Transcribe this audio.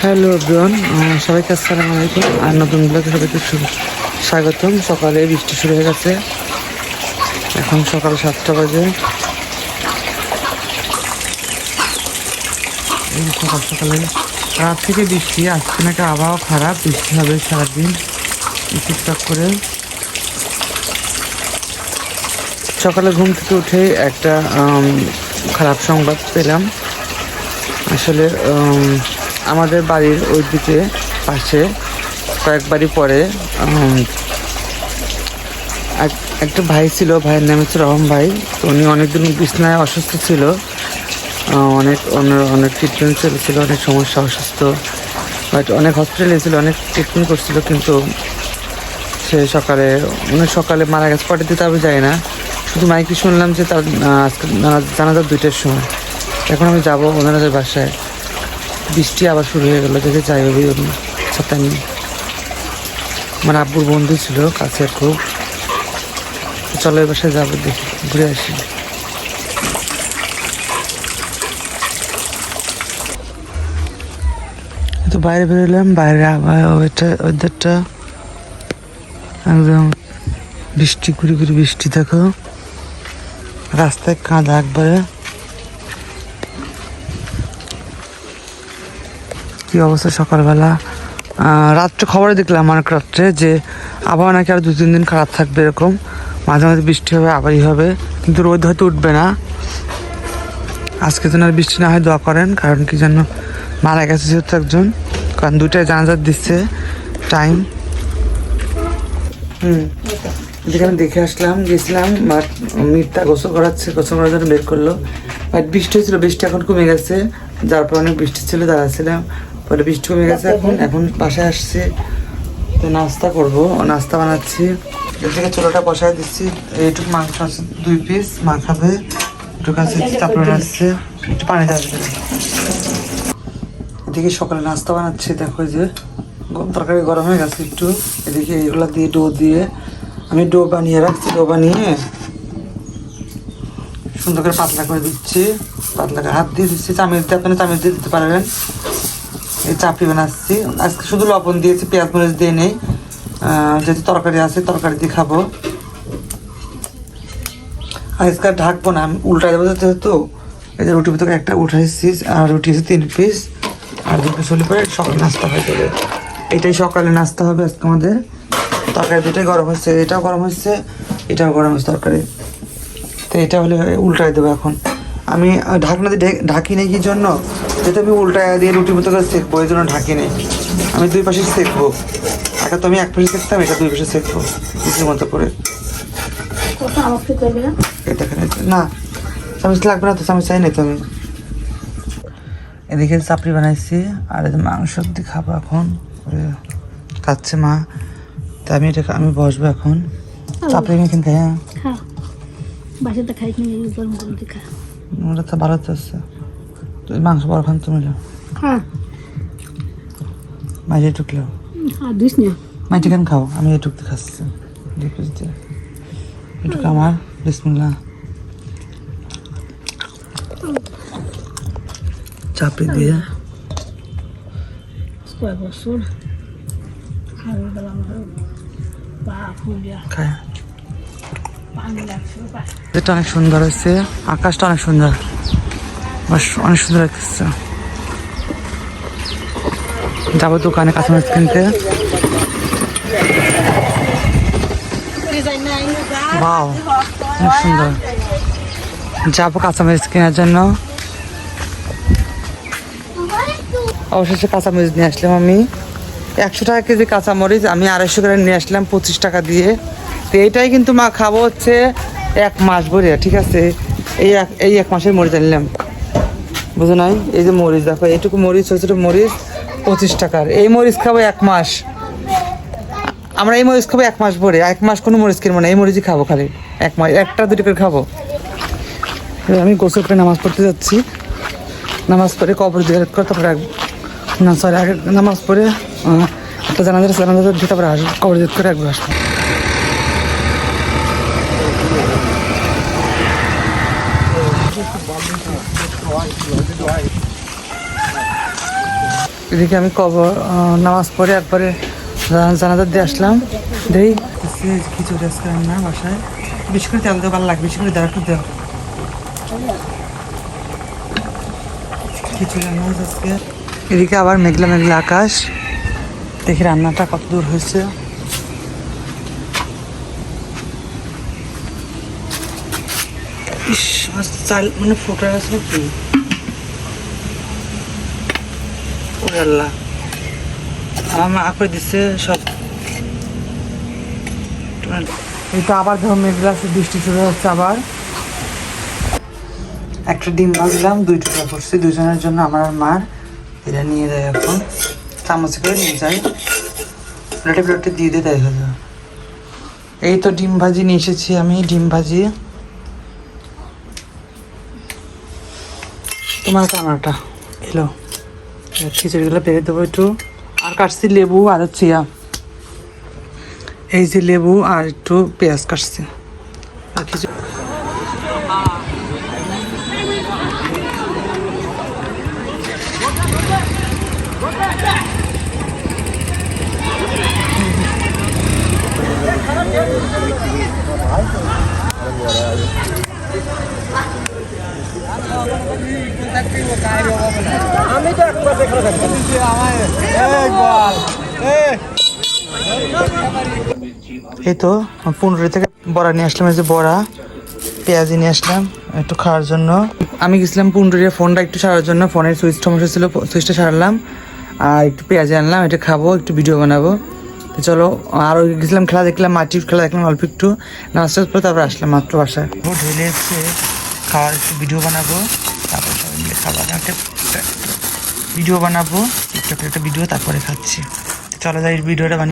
Hello ব্রন সবাইকে আসসালামু আলাইকুম। আর নতুন ব্লগে সবাইকে স্বাগতম। সকালে বৃষ্টি শুরু হয়ে গেছে। এখন সকাল সাতটা বাজে। সকাল সকালে। রাত থেকে বৃষ্টি, আজকে নাকি আবহাওয়া খারাপ। বৃষ্টি হবে সারাদিন। টুকটাক করে। সকালে ঘুম থেকে উঠে একটা খারাপ সংবাদ পেলাম। আসলে আমাদের বাড়ির ওই দিকে পাশে কয়েক বাড়ি পরে এক- একটা ভাই ছিল, ভাইয়ের নাম হচ্ছে রহম ভাই। তো উনি অনেকদিন বিছনায় অসুস্থ ছিল। অনেক অনেক ট্রিটমেন্ট চলেছিল, অনেক সমস্যা, অসুস্থ। বাট অনেক হসপিটালে ছিল, অনেক ট্রিটমেন্ট করছিল, কিন্তু সে সকালে অনেক সকালে মারা গেছে। পরের দিতে আমি যাই না। শুধু মাইকে শুনলাম যে তার আজকে জানা- জানাজা দুইটার সময়। এখন আমি যাব ওনাদের বাসায়। বৃষ্টি আবার শুরু হয়ে গেলো দেখে যাই হবে ছাতা নিয়ে আমার আব্বুর বন্ধু ছিল, কাছে খুব। চলো এর বাসায় যাব, দেখি, ঘুরে আসি। তো বাইরে বেরোলাম, বাইরে আবার ওইটা ওইদেরটা একদম বৃষ্টি ঘুরি ঘুরি বৃষ্টি, দেখো। রাস্তায় কাঁদা একবারে। কি অবস্থা সকালবেলা? রাত্রে খবরে দেখলাম অনেক রাত্রে যে আবহাওয়া নাকি আর দু তিন দিন খারাপ থাকবে এরকম। মাঝে মাঝে বৃষ্টি হবে, আবারই হবে, কিন্তু রোদ হয়তো উঠবে না। আজকে যেন আর বৃষ্টি না হয়, দোয়া করেন, কারণ কি যেন মারা গেছে যেহেতু একজন, কারণ দুইটায় জানাজার দিচ্ছে টাইম হুম, যেখানে দেখে আসলাম, গেছিলাম বাট মিথ্যা গোসল করাচ্ছে, গোসল করার জন্য বের করল। বাট বৃষ্টি হয়েছিল, বৃষ্টি এখন কমে গেছে, যার পর অনেক বৃষ্টি ছিল দাঁড়াচ্ছিলাম পরে বৃষ্টি কমে গেছে, এখন এখন বাসায় আসছে। তো নাস্তা করব, নাস্তা বানাচ্ছি। এদিকে চুলোটা বসায় দিচ্ছি। এইটুকু মাংস আছে, দুই পিস মা খাবে। একটু কাছে তারপরে আসছে। একটু পানি আসবে এদিকে সকালে নাস্তা বানাচ্ছি, দেখো যে। তরকারি গরম হয়ে গেছে একটু। এদিকে এগুলা দিয়ে ডো দিয়ে, আমি ডো বানিয়ে রাখছি, ডো বানিয়ে। সুন্দর করে পাতলা করে দিচ্ছি। পাতলা করে হাত দিয়ে দিচ্ছি। চামিচ দিয়ে আপনারা চামিচ দিয়ে দিতে পারবেন। চাপড়ি বানাচ্ছি আজকে শুধু লবণ দিয়েছি, পেঁয়াজ মরিচ দিয়ে নেই। যেহেতু তরকারি আছে, তরকারি দিয়ে খাব। আজকে ঢাকবো না, আমি উল্টাই দেবো যেহেতু। এই যে রুটি ভিতরে একটা উঠাইছি, আর রুটি আছে তিন পিস আর দু পিস হলে পরে সকালে নাস্তা হয়ে। যাবে এটাই সকালে নাস্তা হবে আজকে আমাদের। তরকারি দুটাই গরম হচ্ছে, এটাও গরম হচ্ছে, এটাও গরম হচ্ছে তরকারি। তো এটা হলে উল্টাই দেবো এখন। আমি ঢাকনা দিয়ে ঢাকি নেই কি জন্য? যেহেতু আমি উল্টায় দিয়ে রুটির মতো করে সেঁকবো এই জন্য ঢাকি নেই। আমি দুই পাশে সেঁকবো। একটা তো আমি এক পাশে সেঁকতাম এটা দুই পাশে সেঁকবো। রুটির মতো করে। না না চামচ লাগবে না তো চামচ চাই নাই তো আমি। এদিকে চাপড়ি বানাইছি আর মাংস দিয়ে খাব এখন। খাচ্ছে মা। তা আমি এটা আমি বসবো এখন। চাপড়ি আমি কিনতে হ্যাঁ। খা বাসাতে খাই কিনে গরম গরম দিয়ে খা ওটা তো ভালো তো আছে। মাংস বড় খান তুমি খা। মাঝে দিস না। খাও আমি এটুকু খাচ্ছি। যে আমার। বিসমুল্লাহ। দিয়ে। বছর? খায়। অনেক সুন্দর হয়েছে। আকাশটা অনেক সুন্দর। অনেক সুন্দর লাগতেছে। যাব দোকানে কাঁচামাচ কিনতে। বাও অনেক সুন্দর। যাব কাঁচামরিচ কেনার জন্য। অবশেষে কাঁচামরিচ নিয়ে আসলাম আমি। একশো টাকা কেজি কাঁচামরিচ আমি আড়াইশো করে নিয়ে আসলাম, পঁচিশ টাকা দিয়ে। তো এইটাই কিন্তু মা খাব হচ্ছে এক মাস ভরে ঠিক আছে? এই এক এই এক মাসের মরিচ আনলাম। বুঝো নাই? এই যে মরিচ, দেখো, এইটুকু মরিচ, ছোটো ছোটো মরিচ, পঁচিশ টাকার। এই মরিচ খাব এক মাস। আমরা এই মরিচ খাব এক মাস ভরে। এক মাস কোনো মরিচ কিনবো না। এই মরিচই খাব খালি। এক মাস, একটা দুটো করে খাব। আমি গোসল করে নামাজ পড়তে যাচ্ছি। নামাজ পড়ে কবর দিয়ে করে তারপরে না সরি আগে নামাজ পড়ে একটা জানাজার জানাজার দিয়ে তারপরে আসব। কবর দিয়ে করে একবার আসব। এদিকে আমি কবর নামাজ পড়ে একবারে জানাজা দিয়ে আসলাম। দেই খিচুড়ি আজকে রান্না বাসায়। বেশি করে তেল দেওয়া ভালো লাগবে বেশি করে দেওয়া একটু দেওয়া। খিচুড়ি রান্না আজকে। এদিকে আবার মেঘলা মেঘলা আকাশ। দেখি রান্নাটা কত দূর হয়েছে। চাল মানে ফোটা গেছে কি আল্লাহ। আমার করে দিচ্ছে সব। তো আবার ধরো মেঘলা বৃষ্টি শুরু হচ্ছে আবার। একটা ডিম ভাজলাম দুই টুকরা করছি, দুজনের জন্য আমার মার। এটা নিয়ে দেয় এখন। চামচে করে নিয়ে যাই। প্লেটে প্লেটে দিয়ে দিয়ে দেয় হলো। এই তো ডিম ভাজি নিয়ে এসেছি আমি, ডিম ভাজি। তোমার কানাটা, এলো। খিচুড়িগুলো পেরে দেবো একটু। আর কাটছি লেবু আর ইয়া, এই যে লেবু আর একটু পেঁয়াজ কাটছি। আর কিছু এই তো পনেরো থেকে বড়া নিয়ে আসলাম এই যে বড়া পেঁয়াজি নিয়ে আসলাম একটু খাওয়ার জন্য। আমি গেছিলাম পুন্ডুরিয়া ফোনটা একটু সারার জন্য ফোনের সুইচ সমস্যা ছিল সুইচটা সারলাম আর একটু পেঁয়াজি আনলাম এটা খাব একটু ভিডিও বানাবো। তো চলো আর ওই গেছিলাম খেলা দেখলাম মাটির খেলা দেখলাম অল্প একটু নাচটা পরে তারপর আসলাম মাত্র বাসায়। ও ঢেলে এসছে খাওয়ার একটু ভিডিও বানাবো তারপর সবাই মিলে খাবার একটা ভিডিও বানাবো। টিকটকের একটা ভিডিও তারপরে খাচ্ছি। চলো যাই ভিডিওটা বানিয়ে